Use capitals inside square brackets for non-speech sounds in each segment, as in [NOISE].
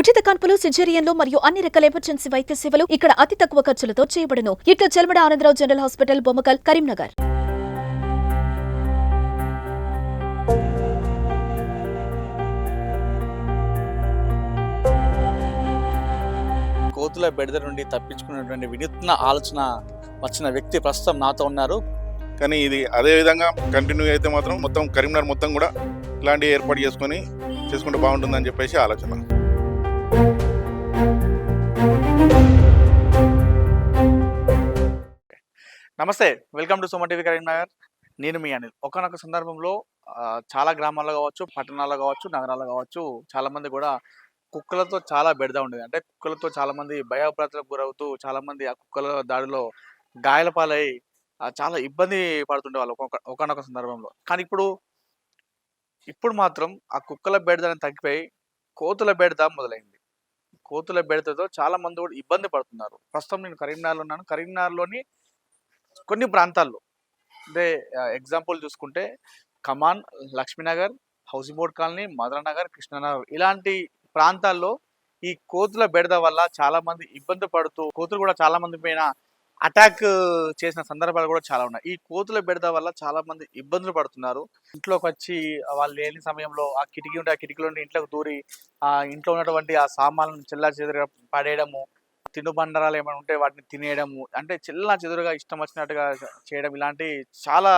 ఉచిత కాన్పులు సిజేరియన్లు మరియు అన్ని రకాల ఎమర్జెన్సీ వైద్య సేవలు ఇక్కడ అతి తక్కువ ఖర్చులతో చేయబడును. ఇట్లు చెల్మడ ఆనందరావు జనరల్ హాస్పిటల్ బొమ్మకల్ కరీంనగర్. కోతుల బెడద నుండి తప్పించుకున్నటువంటి వినూత్న ఆలోచన వచ్చిన వ్యక్తి ప్రస్తుతం నాతో ఉన్నారు. కానీ ఇది అదే విధంగా కంటిన్యూ అయితే మాత్రం మొత్తం కరీంనగర్ మొత్తం కూడా ఇలాంటి ఏర్పాటు చేసుకొని చేసుకుంటే బాగుంటుందని చెప్పేసి ఆలోచన. నమస్తే welcome to Suman TV Karimnagar. నేను మీ అనిల్. ఒకనొక సందర్భంలో చాలా గ్రామాల్లో కావచ్చు పట్టణాల్లో కావచ్చు నగరాల్లో కావచ్చు చాలా మంది కూడా కుక్కలతో చాలా బెడద ఉండేది. అంటే కుక్కలతో చాలామంది మంది గురవుతూ చాలామంది ఆ కుక్కల దాడిలో గాయాల పాలై చాలా ఇబ్బంది పడుతుండే వాళ్ళు ఒక ఒకనొక సందర్భంలో. కానీ ఇప్పుడు ఇప్పుడు మాత్రం ఆ కుక్కల బెడద తగ్గిపోయి కోతుల బెడద మొదలైంది. కోతుల బెడతతో చాలా మంది కూడా ఇబ్బంది పడుతున్నారు. ప్రస్తుతం నేను కరీంనగర్లో ఉన్నాను. కరీంనగర్లోని కొన్ని ప్రాంతాల్లో. అంటే ఎగ్జాంపుల్ చూసుకుంటే Kaman Lakshminagar housing board colony Madhuranagar Krishnanagar ఇలాంటి ప్రాంతాల్లో ఈ కోతుల బెడద వల్ల చాలా మంది ఇబ్బంది పడుతూ కోతులు కూడా చాలా మంది పైన అటాక్ చేసిన సందర్భాలు కూడా చాలా ఉన్నాయి. ఈ కోతుల బెడద వల్ల చాలా మంది ఇబ్బందులు పడుతున్నారు. ఇంట్లోకి వచ్చి వాళ్ళు లేని సమయంలో ఆ కిటికీ ఉంటే ఆ కిటికీలో ఇంట్లోకి దూరి ఆ ఇంట్లో ఉన్నటువంటి ఆ సామాన్లను చెల్లా చెదురుగా పడేయడము తినుబండరాలు ఏమైనా ఉంటే వాటిని తినేయడము అంటే చిల్లా చెదురుగా ఇష్టం వచ్చినట్టుగా చేయడం ఇలాంటి చాలా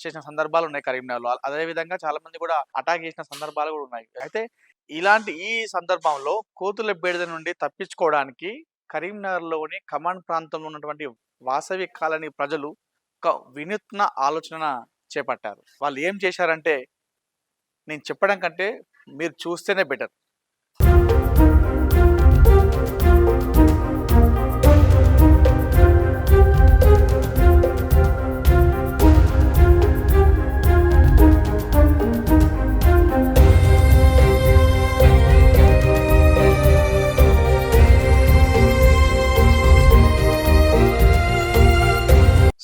చేసిన సందర్భాలు ఉన్నాయి కరీంనగర్లో. అదే విధంగా చాలా మంది కూడా అటాక్ చేసిన సందర్భాలు కూడా ఉన్నాయి. అయితే ఇలాంటి ఈ సందర్భంలో కోతుల బెడద నుండి తప్పించుకోవడానికి కరీంనగర్లోని కమాండ్ ప్రాంతంలో ఉన్నటువంటి వాసవి కాలనీ ప్రజలు ఒక వినూత్న ఆలోచన చేపట్టారు. వాళ్ళు ఏం చేశారంటే నేను చెప్పడం కంటే మీరు చూస్తేనే బెటర్.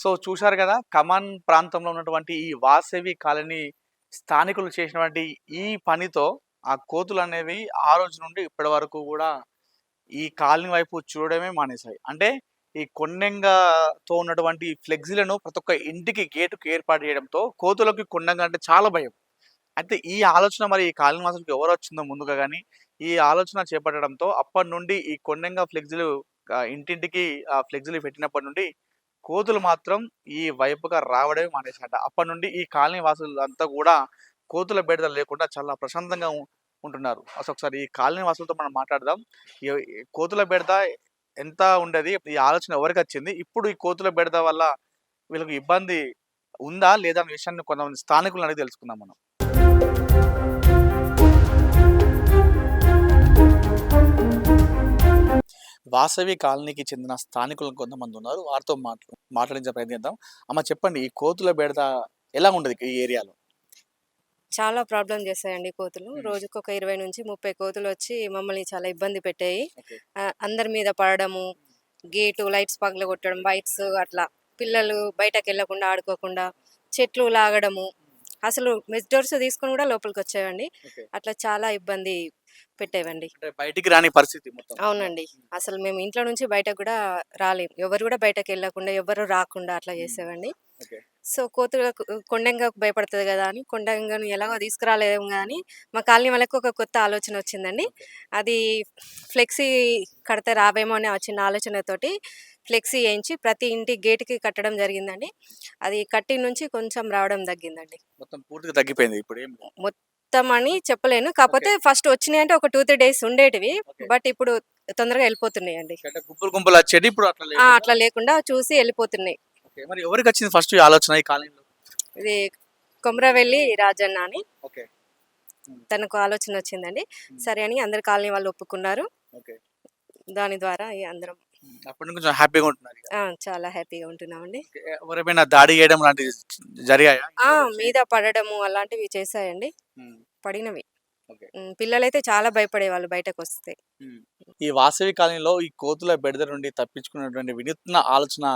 సో చూశారు కదా! కమాన్ ప్రాంతంలో ఉన్నటువంటి ఈ వాసవి కాలనీ స్థానికులు చేసినటువంటి ఈ పనితో ఆ కోతులు అనేవి ఆ రోజు నుండి ఇప్పటి వరకు కూడా ఈ కాలనీ వైపు చూడడమే మానేశాయి. అంటే ఈ కొండంగతో ఉన్నటువంటి ఫ్లెక్సీలను ప్రతి ఒక్క ఇంటికి గేటుకు ఏర్పాటు చేయడంతో కోతులకి కొండంగ అంటే చాలా భయం. అయితే ఈ ఆలోచన మరి ఈ కాలనీ వాసులకు ఎవరు వచ్చిందో ముందుగా కానీ ఈ ఆలోచన చేపట్టడంతో అప్పటి నుండి ఈ కొండంగ ఫ్లెక్సీలు ఇంటింటికి ఆ ఫ్లెక్సీలు పెట్టినప్పటి నుండి కోతులు మాత్రం ఈ వైపుగా రావడమే మానేశాట అప్పటి నుండి ఈ కాలనీ వాసులు అంతా కూడా కోతుల బెడద లేకుండా చాలా ప్రశాంతంగా ఉంటున్నారు. అసలు ఒకసారి ఈ కాలనీ వాసులతో మనం మాట్లాడదాం. ఈ- కోతుల బెడద ఎంత ఉండేది? ఈ ఆలోచన ఎవరికి వచ్చింది? ఇప్పుడు ఈ కోతుల బెడద వల్ల వీళ్ళకి ఇబ్బంది ఉందా? లేదా? అనే విషయాన్ని కొంతమంది స్థానికులను అడిగి తెలుసుకుందాం మనం. వాసవి కాలనీకి చెందిన స్థానికులు కొంతమంది ఉన్నారు. వారితో మాట్లా మాట్లాడించే ప్రయత్నిద్దాం. అమ్మ చెప్పండి ఈ కోతుల బెడద ఎలా ఉండదు ఈ ఏరియాలో? చాలా ప్రాబ్లం చేస్తాయండి కోతులు. రోజుకు ఒక ఇరవై నుంచి ముప్పై కోతులు వచ్చి మమ్మల్ని చాలా ఇబ్బంది పెట్టాయి. అందరి మీద పడడము గేటు లైట్స్ పగల కొట్టడం బైక్స్ అట్లా పిల్లలు బయటకు వెళ్ళకుండా ఆడుకోకుండా చెట్లు లాగడము. అసలు మెస్ డోర్స్ తీసుకొని కూడా లోపలికి వచ్చాయండి. అట్లా చాలా ఇబ్బంది పెట్టేవండి. బయటికి రాని పరిస్థితి అవునండి. అసలు మేము ఇంట్లో నుంచి బయటకు కూడా రాలేం. ఎవరు కూడా బయటకు వెళ్ళకుండా ఎవరు రాకుండా అట్లా చేసేవండి. సో కోతులకు కొండంగాకు భయపడుతుంది కదా అని కొండంగాను ఎలాగో తీసుకురాలేము కానీ మా కాలనీ వాళ్ళకి ఒక కొత్త ఆలోచన వచ్చిందండి. అది ఫ్లెక్సీ కడితే రావేమో అనే ఆ చిన్న ఆలోచనతోటి ఫ్లెక్సీ వేయించి ప్రతి ఇంటి గేటుకి కట్టడం జరిగిందండి. అది కట్టి నుంచి కొంచెం రావడం తగ్గిందండి. మొత్తం పూర్తిగా తగ్గిపోయింది ఇప్పుడు అని చెప్పలేను. కాకపోతే ఫస్ట్ వచ్చినాయి అంటే ఒక టూ త్రీ డేస్ ఉండేటివి. బట్ ఇప్పుడు తొందరగా వెళ్ళిపోతున్నాయండి. అంటే గుంపులు గుంపులు వచ్చేది ఇప్పుడు అట్లా లేకుండా చూసి వెళ్ళిపోతున్నాయి. మరి ఎవరికి వచ్చింది ఫస్ట్ ఆలోచన ఈ ఇది కొమరవెల్లి రాజన్న అని తనకు ఆలోచన వచ్చిందండి. సరే అని అందరు కాలనీ వాళ్ళు ఒప్పుకున్నారు. దాని ద్వారా అందరం అప్పటి నుంచి కొంచెం హ్యాపీగా ఉంటున్నారు. ఆ, చాలా హ్యాపీగా ఉంటున్నామండి. ఎవరైనా దాడి చేయడం లాంటివి జరిగాయా? ఆ! మీద పడడము అలాంటివి చేశాయండి. ఉమ్. పడినవి. ఉమ్, పిల్లలైతే చాలా భయపడేవాళ్ళు బయటకు వస్తే ఈ వాసవి కాలనీలో ఈ కోతుల బెడద నుండి తప్పించుకున్నటువంటి వినూత్న ఆలోచన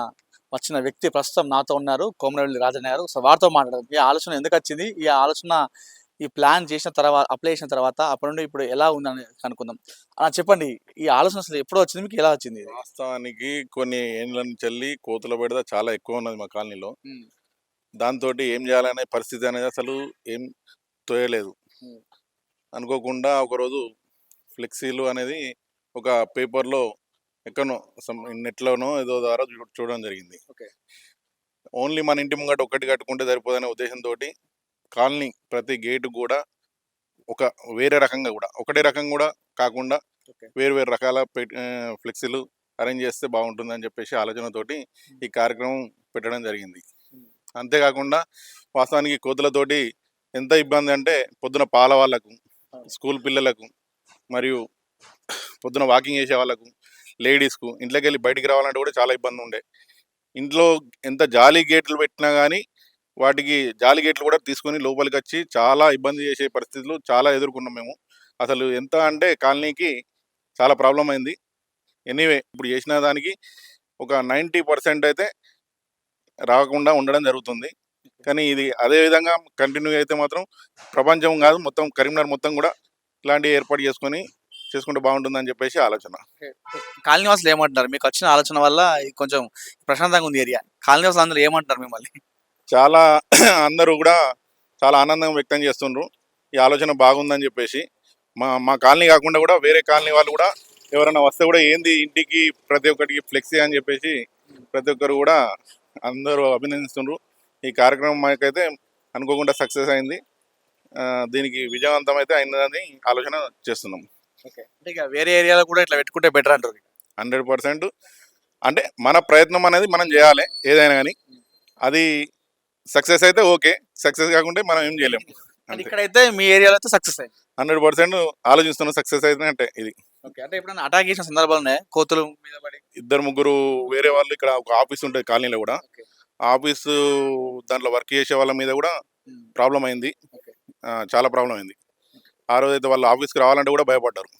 వచ్చిన వ్యక్తి ప్రస్తుతం నాతో ఉన్నారు. కోమరవెల్లి రాజన్న గారు. సో వారితో మాట్లాడదాం. ఈ ఆలోచన ఎందుకు వచ్చింది? ఈ ఆలోచన ఈ ప్లాన్ చేసిన తర్వాత అప్లై చేసిన తర్వాత అప్పటి నుండి ఇప్పుడు ఎలా ఉందని కనుక్కుందాం అలా చెప్పండి ఈ ఆలోచన అసలు ఎప్పుడు వచ్చింది మీకు ఎలా వచ్చింది? వాస్తవానికి కొన్ని ఏండ్ల నుంచి వెళ్ళి కోతుల బెడద చాలా ఎక్కువ ఉన్నది మా కాలనీలో. దాంతో ఏం చేయాలనే పరిస్థితి అనేది అసలు ఏం తోయలేదు. అనుకోకుండా ఒకరోజు ఫ్లెక్సీలు అనేది ఒక పేపర్లో some నెట్లోనో ఏదో ద్వారా చూడడం జరిగింది ఓకే. ఓన్లీ మన ఇంటి ముంగట ఒక్కటి కట్టుకుంటే సరిపోదనే ఉద్దేశంతో కాలనీ ప్రతి గేటు కూడా ఒక వేరే రకంగా కూడా ఒకటే రకం కూడా కాకుండా. వేరు వేరు రకాల ఫ్లెక్సీలు అరేంజ్ చేస్తే బాగుంటుందని చెప్పేసి ఆలోచనతోటి ఈ కార్యక్రమం పెట్టడం జరిగింది. అంతేకాకుండా వాస్తవానికి కోతులతోటి ఎంత ఇబ్బంది అంటే పొద్దున పాల వాళ్ళకు స్కూల్ పిల్లలకు మరియు పొద్దున వాకింగ్ చేసే వాళ్ళకు లేడీస్కు ఇంట్లోకి వెళ్ళి బయటికి రావాలంటే కూడా చాలా ఇబ్బంది ఉండే ఇంట్లో ఎంత జాలీ గేట్లు పెట్టినా కానీ వాటికి జాలి గేట్లు కూడా తీసుకొని లోపలికి వచ్చి చాలా ఇబ్బంది చేసే పరిస్థితులు చాలా ఎదుర్కొన్నాం మేము. అసలు ఎంత అంటే కాలనీకి చాలా ప్రాబ్లం అయింది. ఎనీవే ఇప్పుడు చేసిన దానికి ఒక నైంటీ పర్సెంట్ అయితే రాకుండా ఉండడం జరుగుతుంది. కానీ ఇది అదే విధంగా కంటిన్యూ అయితే మాత్రం ప్రపంచం కాదు మొత్తం కరీంనగర్ మొత్తం కూడా ఇలాంటివి ఏర్పాటు చేసుకొని చేసుకుంటే బాగుంటుందని చెప్పేసి ఆలోచన. కాలనీ వాసులు మీకు వచ్చిన ఆలోచన వల్ల కొంచెం ప్రశాంతంగా ఉంది ఏరియా. కాలనీ వాసులు అందరూ ఏమంటున్నారు మిమ్మల్ని? చాలా [CLEARS THROAT] అందరూ కూడా చాలా ఆనందం వ్యక్తం చేస్తుండ్రు. ఈ ఆలోచన బాగుందని చెప్పేసి. మా మా కాలనీ కాకుండా కూడా వేరే కాలనీ వాళ్ళు కూడా ఎవరైనా వస్తే కూడా ఏంది ఇంటికి ప్రతి ఒక్కటికి ఫ్లెక్సీ అని చెప్పేసి ప్రతి ఒక్కరు కూడా అందరూ అభినందిస్తుండ్రు. ఈ కార్యక్రమం మాకైతే అనుకోకుండా సక్సెస్ అయింది. దీనికి విజయవంతం అయితే అయిందని ఆలోచన చేస్తున్నాం. ఓకే. అంటే వేరే ఏరియాలో కూడా ఇట్లా పెట్టుకుంటే బెటర్ అంటారు హండ్రెడ్ పర్సెంట్. అంటే మన ప్రయత్నం అనేది మనం చేయాలి ఏదైనా కానీ. అది సక్సెస్ అయితే ఓకే. సక్సెస్ కాకుంటే మనం ఏం చేయలేము [LAUGHS] ఇక్కడైతే మీ ఏరియాలో అయితే సక్సెస్ హండ్రెడ్ పర్సెంట్ ఆలోచిస్తున్న సక్సెస్ అయితే అంటే ఇది. ఓకే. అంటే ఎప్పుడైనా అటాక్ చేసిన సందర్భాలు ఉన్నాయి? కోతులు మీద పడి? ఇద్దరు ముగ్గురు వేరే వాళ్ళు ఇక్కడ ఒక ఆఫీస్ ఉంటుంది కాలనీలో కూడా. ఆఫీసు దాంట్లో వర్క్ చేసే వాళ్ళ మీద కూడా ప్రాబ్లం అయింది. చాలా ప్రాబ్లం అయింది. ఆ రోజు అయితే వాళ్ళు ఆఫీస్కి రావాలంటే కూడా భయపడ్డారు.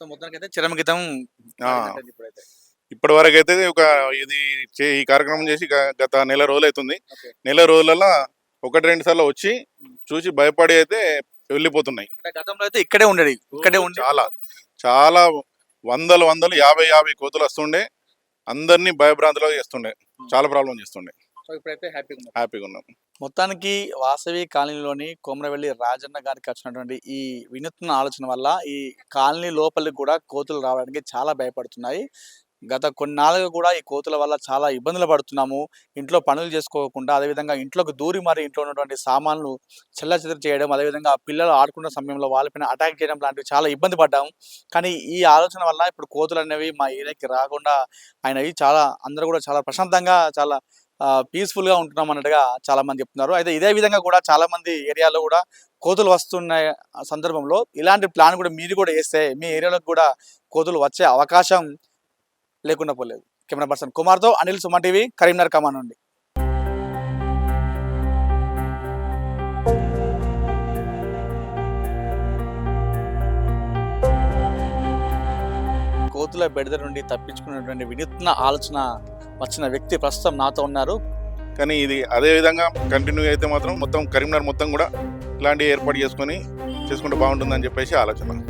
సో మొత్తానికి అయితే చిరమగీతం ఇప్పటి వరకు అయితే ఒక ఇది ఈ కార్యక్రమం చేసి గత నెల రోజులు అవుతుంది. నెల రోజులలో ఒకటి రెండు సార్లు వచ్చి చూసి భయపడి అయితే వెళ్ళిపోతున్నాయి. అంటే గతంలో అయితే ఇక్కడే ఉండేది ఇక్కడే ఉండి. చాలా. చాలా వందలు వందలు యాభై యాభై కోతులు వస్తుండే. అందరినీ భయభ్రాంతిలో చేస్తుండే. చాలా ప్రాబ్లం చేస్తుండే. ఇప్పుడైతే హ్యాపీగా హ్యాపీగా ఉన్నాం. మొత్తానికి వాసవి కాలనీలోని కోమరవెల్లి రాజన్న గారికి వచ్చినటువంటి ఈ వినూత్న ఆలోచన వల్ల ఈ కాలనీ లోపలికి కూడా కోతులు రావడానికి చాలా భయపడుతున్నాయి. గత కొన్నాళ్ళుగా కూడా ఈ కోతుల వల్ల చాలా ఇబ్బందులు పడుతున్నాము. ఇంట్లో పనులు చేసుకోకుండా అదేవిధంగా ఇంట్లోకి దూరి మరి ఇంట్లో ఉన్నటువంటి సామాన్లు చెల్లచెదరు చేయడం అదేవిధంగా పిల్లలు ఆడుకున్న సమయంలో వాళ్ళపైన అటాక్ చేయడం లాంటివి చాలా ఇబ్బంది పడ్డాము. కానీ ఈ ఆలోచన వల్ల ఇప్పుడు కోతులు అనేవి మా ఏరియాకి రాకుండా అయినవి చాలా అందరూ కూడా చాలా ప్రశాంతంగా చాలా పీస్ఫుల్గా ఉంటున్నాం అన్నట్టుగా చాలామంది చెప్తున్నారు. అయితే ఇదే విధంగా కూడా చాలామంది ఏరియాలో కూడా కోతులు వస్తున్న సందర్భంలో ఇలాంటి ప్లాన్ కూడా మీరు కూడా వేస్తే మీ ఏరియాలోకి కూడా కోతులు వచ్చే అవకాశం లేకుండా పోలేదు. కెమెరా పర్సన్ కుమార్తో అనిల్ సుమన్ టీవీ కరీంనగర్ కమాన్ నుండి. కోతుల బెడద నుండి తప్పించుకున్నటువంటి వినూత్న ఆలోచన వచ్చిన వ్యక్తి ప్రస్తుతం నాతో ఉన్నారు. కానీ ఇది అదే విధంగా కంటిన్యూ అయితే మాత్రం మొత్తం కరీంనగర్ మొత్తం కూడా ఇలాంటివి ఏర్పాటు చేసుకొని చేసుకుంటే బాగుంటుందని చెప్పేసి ఆలోచన.